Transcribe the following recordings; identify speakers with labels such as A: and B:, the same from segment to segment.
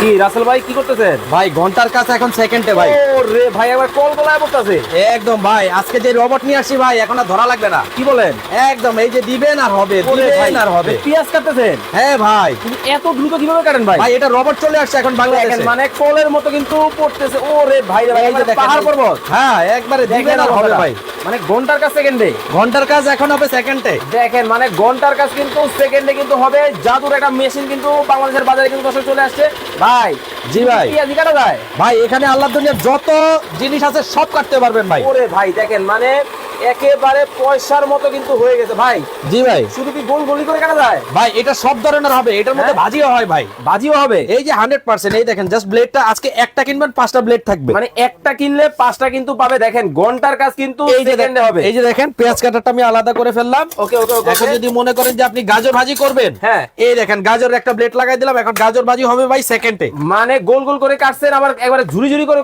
A: কি রাসেল ভাই কি করতেছেন?
B: ভাই ঘণ্টার কাছে এখন সেকেন্ডে ভাই।
A: রে ভাই আবার কল গলায় বসতেছে
B: একদম ভাই আজকে যে রোবট নিয়ে আসছি ভাই এখন আর ধরা লাগবে না।
A: কি বলেন?
B: একদম এই যে দিবেন আর হবে দিবেন আর হবে।
A: পেঁয়াজ কাটতেছেন?
B: হ্যাঁ ভাই।
A: তুমি এত দ্রুত কীভাবে কাটেন ভাই?
B: ভাই এটা রোবট চলে আসছে এখন বাংলাদেশে।
A: মানে কলের মতো কিন্তু পড়তেছে। ও রে ভাই পাহাড় পর্বত।
B: হ্যাঁ একবারে দিবেন আর হবে ভাই।
A: মানে ঘণ্টার কাজ সেকেন্ডে
B: ঘণ্টার কাজ এখন হবে সেকেন্ডে
A: দেখেন মানে ঘণ্টার কাজ কিন্তু সেকেন্ডে কিন্তু হবে। জাদুর একটা মেশিন কিন্তু বাংলাদেশের বাজারে কিন্তু চলে আসছে। ভাই
B: জি ভাই।
A: পেঁয়াজি কাটা যায়?
B: ভাই এখানে আল্লাহ দুনিয়ার যত জিনিস আছে সব কাটতে পারবেন ভাই।
A: ওরে ভাই দেখেন মানে একেবারে পয়সার মতো কিন্তু হয়ে গেছে ভাই।
B: জি ভাই।
A: শুধু কি গোল গলি করে কাটা যায়?
B: ভাই এটা সব ধরনের হবে এটার মধ্যে
A: হ্যাঁ?
B: ভাজিও হয় ভাই।
A: বাজিও হবে?
B: এই যে হান্ড্রেড পার্সেন্ট এই দেখেন জাস্ট ব্লেডটা আজকে একটা কিনবেন পাঁচটা ব্লেড থাকবে।
A: মানে একটা কিনলে পাঁচটা কিন্তু পাবে দেখেন ঘণ্টার কাজ কিন্তু
B: এই যে
A: সেকেন্ডে হবে।
B: এই যে দেখেন পেঁয়াজ কাটারটা আমি আলাদা করে ফেললাম।
A: ওকে ওকে
B: এখন যদি মনে করেন যে আপনি গাজর ভাজি করবেন
A: হ্যাঁ।
B: এই দেখেন গাজর একটা ব্লেড লাগাই দিলাম এখন গাজর ভাজি হবে ভাই সেকেন্ডে
A: মানে গোল গোল করে কাটছেন আবার একবারে ঝুরি ঝুরি করে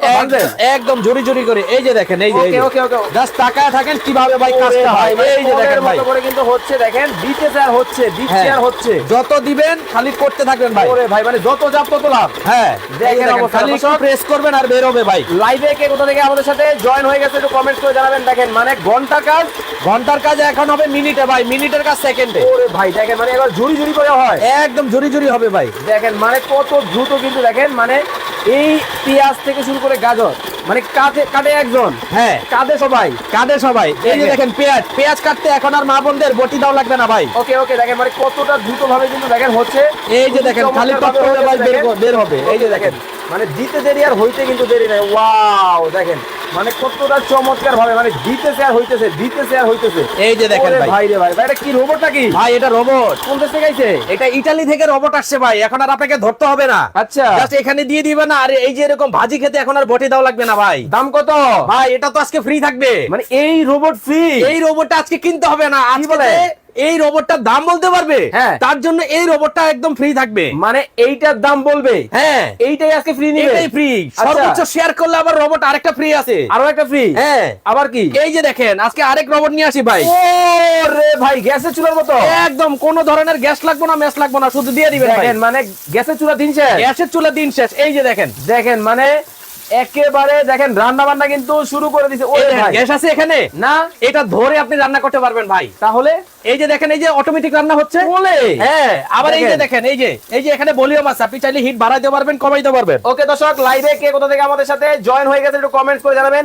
B: একদম জড়ি জড়ি করে এই যে দেখেন এই যে
A: ওকে ওকে ওকে
B: জাস্ট তাকায় থাকেন কীভাবে ভাই কাজটা হয়? এই যে দেখেন ভাই।
A: করে কিন্তু হচ্ছে দেখেন দিতেছে আর হচ্ছে দিচ্ছে
B: হ্যাঁ।
A: আর হচ্ছে।
B: যত দিবেন খালি করতে থাকবেন ভাই।
A: ওরে ভাই মানে যত চাপ তত লাভ।
B: হ্যাঁ।
A: দেখেন
B: খালি প্রেস করবেন আর বের হবে ভাই
A: লাইভে কে কোথা থেকে আমাদের সাথে জয়েন হয়ে গেছে একটু কমেন্ট করে জানাবেন। দেখেন মানে ঘণ্টা কাজ।
B: ঘণ্টার কাজ এখন হবে মিনিটে ভাই মিনিটের কাজ সেকেন্ডে
A: ওরে ভাই দেখেন মানে এবার ঝুরি ঝুরি করে হয়।
B: একদম জড়ি জড়ি হবে ভাই।
A: দেখেন মানে কত দ্রুত কিন্তু দেখেন মানে এই পেঁয়াজ থেকে শুরু করে গাজর। মানে কাঁধে কাটে একজন।
B: হ্যাঁ।
A: কাঁধে সবাই।
B: কাঁধে সবাই। এই যে
A: দেখেন।
B: পেঁয়াজ। পেঁয়াজ কাটতে এখন আর মা বোনদের বটি দাও লাগবে না ভাই।
A: ওকে ওকে দেখেন মানে কতটা দ্রুত ভাবে কিন্তু দেখেন হচ্ছে।
B: এই যে দেখেন খালি টপ ভাই বের বের হবে। এই যে দেখেন।
A: মানে দিতে দেরি আর হইতে কিন্তু দেরি নাই। ওয়াও দেখেন। মানে কতটা চমৎকার ভাবে মানে দিতেছে আর হইতেছে দিতেছে আর হইতেছে।
B: এই যে দেখেন ভাই।
A: ভাই রে ভাই ভাই এটা কি রোবট নাকি?
B: ভাই এটা রোবট
A: কোন দেশ থেকে আইছে?
B: এটা ইটালি থেকে রোবট আসছে ভাই এখন আর আপনাকে ধরতে হবে না।
A: আচ্ছা।
B: জাস্ট এখানে দিয়ে দিবে না আর এই যে এরকম ভাজি খেতে এখন আর বটি দাও লাগবে না ভাই।
A: দাম কত?
B: ভাই এটা তো আজকে ফ্রি থাকবে।
A: মানে এই রোবট ফ্রি
B: এই রোবটটা আজকে কিনতে হবে না আজকে এই রোবটটার দাম বলতে পারবে?
A: হ্যাঁ।
B: তার জন্য এই রোবটটা একদম ফ্রি থাকবে।
A: মানে এইটার দাম বলবে?
B: হ্যাঁ।
A: এইটাই আজকে ফ্রি নিবে?
B: এটাই ফ্রি
A: আচ্ছা।
B: সর্বোচ্চ শেয়ার করলে আবার রোবট আরেকটা ফ্রি আছে।
A: আরও একটা ফ্রি
B: হ্যাঁ।
A: আবার কি?
B: এই যে দেখেন আজকে আরেক রোবট নিয়ে আসি ভাই।
A: রে ভাই গ্যাসের চুলার মতো?
B: একদম কোন ধরনের গ্যাস লাগবে না মেস লাগবে না শুধু দিয়ে দিবেন
A: দেখেন মানে গ্যাসের চুলা দিন শেষ।
B: গ্যাসের চুলা দিন শেষ। এই যে দেখেন।
A: দেখেন মানে একেবারে দেখেন রান্না বান্না কিন্তু শুরু করে দিছে।
B: ওই
A: ভাই।
B: গ্যাস আছে এখানে?
A: না।
B: এটা ধরে আপনি রান্না করতে পারবেন ভাই।
A: তাহলে?
B: এই যে দেখেন এই যে অটোমেটিক রান্না হচ্ছে।
A: বলে?
B: হ্যাঁ আবার এই যে
A: দেখেন।
B: দেখেন এই যে এই যে এখানে ভলিউম আছে। আপনি চাইলে হিট বাড়াইতে পারবেন কমাইতে পারবেন।
A: ওকে দর্শক লাইভে কে কোথা থেকে আমাদের সাথে জয়েন হয়ে গেছে একটু কমেন্টস করে জানাবেন।